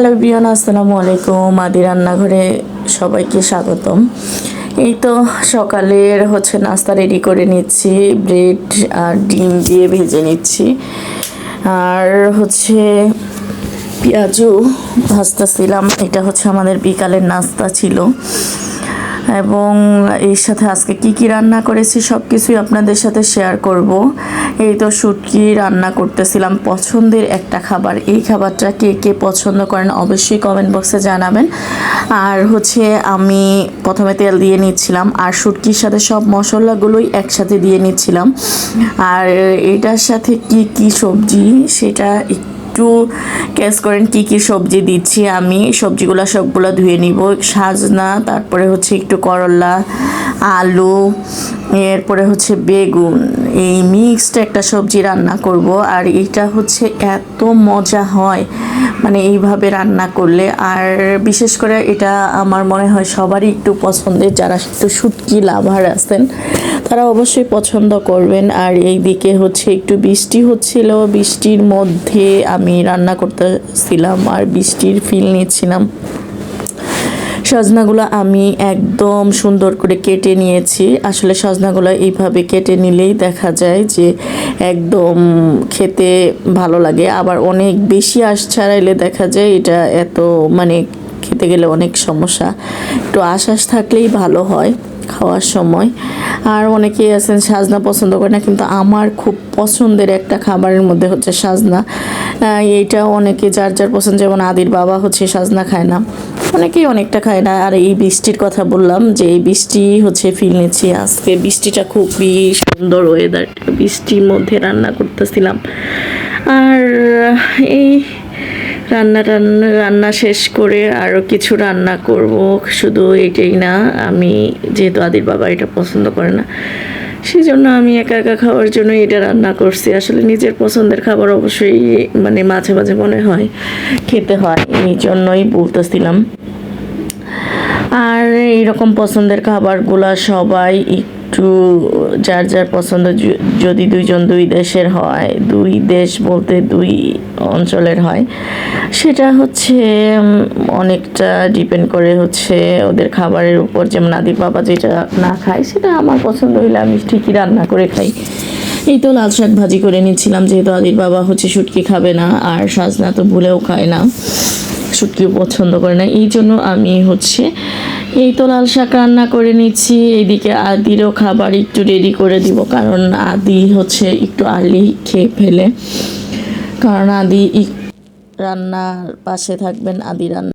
Hello বিয়ান, আসসালামু আলাইকুম। আদি রান্নাঘরে সবাইকে স্বাগতম। এই তো সকালের হচ্ছে নাস্তা রেডি করে নিচ্ছি ব্রেড আর ডিম দিয়ে ভেজে নিচ্ছি। আর হচ্ছে পেঁয়াজও ভাজতেছিলাম, এটা হচ্ছে আমাদের বিকালের নাস্তা ছিল। এবং এর সাথে আজকে কি কি রান্না করেছি সব কিছুই আপনাদের সাথে শেয়ার করব। এই তো শুটকি রান্না করতেছিলাম। পছন্দের একটা খাবার। এই খাবারটা কে কে পছন্দ করেন অবশ্যই কমেন্ট বক্সে জানাবেন। আর হচ্ছে আমি প্রথমে তেল দিয়ে নিচ্ছিলাম আর শুটকির সাথে সব মশলাগুলোই একসাথে দিয়ে নিচ্ছিলাম। আর এটার সাথে কি কি সবজি সেটা একটু কেস করেন কি কি সবজি দিচ্ছি আমি। সবজিগুলো সবগুলো ধুয়ে নিব। সাজনা, তারপরে হচ্ছে একটু করলা, আলু এরপরে হচ্ছে বেগুন। এই মিক্সড একটা সবজি রান্না করব আর এটা হচ্ছে এত মজা হয় মানে এইভাবে রান্না করলে। আর বিশেষ করে এটা আমার মনে হয় সবারই একটু পছন্দের, যারা একটু শুটকি লাভার আছেন, তারা অবশ্যই পছন্দ করবেন। আর এই দিকে হচ্ছে একটু বৃষ্টি হচ্ছিল, বৃষ্টির মধ্যে আমি রান্না করতেছিলাম আর বৃষ্টির ফিল নিচ্ছিলাম। সজনাগুলো আমি একদম সুন্দর করে কেটে নিয়েছি। আসলে সজনাগুলো এইভাবে কেটে নিলেই দেখা যায় যে একদম খেতে ভালো লাগে। আবার অনেক বেশি আশ ছাড়াইলে দেখা যায় এটা এত মানে খেতে গেলে অনেক সমস্যা। একটু আশ্বাস থাকলেই ভালো হয় খাওয়ার সময়। আর অনেকেই আছেন সাজনা পছন্দ করে না, কিন্তু আমার খুব পছন্দের একটা খাবারের মধ্যে হচ্ছে সাজনা। এইটা অনেকে যার যার পছন্দ, যেমন আদির বাবা হচ্ছে সাজনা খায় না। অনেকেই অনেকটা খায় না। আর এই বৃষ্টির কথা বললাম যে, এই বৃষ্টি হচ্ছে ফিল নিচ্ছি আজকে। বৃষ্টিটা খুবই সুন্দর ওয়েদার বৃষ্টির মধ্যে রান্না করতেছিলাম। আর এই রান্না টান্না, রান্না শেষ করে আরও কিছু রান্না করব। শুধু এটাই না, আমি যেহেতু আদির বাবা এটা পছন্দ করে না সেই জন্য আমি একা একা খাওয়ার জন্য এটা রান্না করছি। আসলে নিজের পছন্দের খাবার অবশ্যই মানে মাঝে মাঝে মনে হয়, খেতে হয়, এই জন্যই বলতেছিলাম। আর এইরকম পছন্দের খাবারগুলা সবাই একটু, যার যার পছন্দ যদি দুইজন দুই দেশের হয়, দুই দেশ বলতে দুই অঞ্চলের হয়। সেটা হচ্ছে অনেকটা ডিপেন্ড করে হচ্ছে ওদের খাবারের উপর। যেমন আদির বাবা যেটা না খায়, সেটা আমার পছন্দ হইলে আমি ঠিকই রান্না করে খাই। এই তো লাল শাক ভাজি করে নিচ্ছিলাম, যেহেতু আদির বাবা হচ্ছে শুটকি খাবে না, আর সাজনা তো ভুলেও খায় না, শুটকিও পছন্দ করে না। এই জন্য আমি হচ্ছে এই তো লাল শাক রান্না করে নিচ্ছি। এইদিকে আদিরও খাবার একটু রেডি করে দিব, কারণ আদি হচ্ছে একটু আর্লি খেয়ে ফেলে। কারণ আদি রান্নার পাশে থাকবেন আদি রান্না।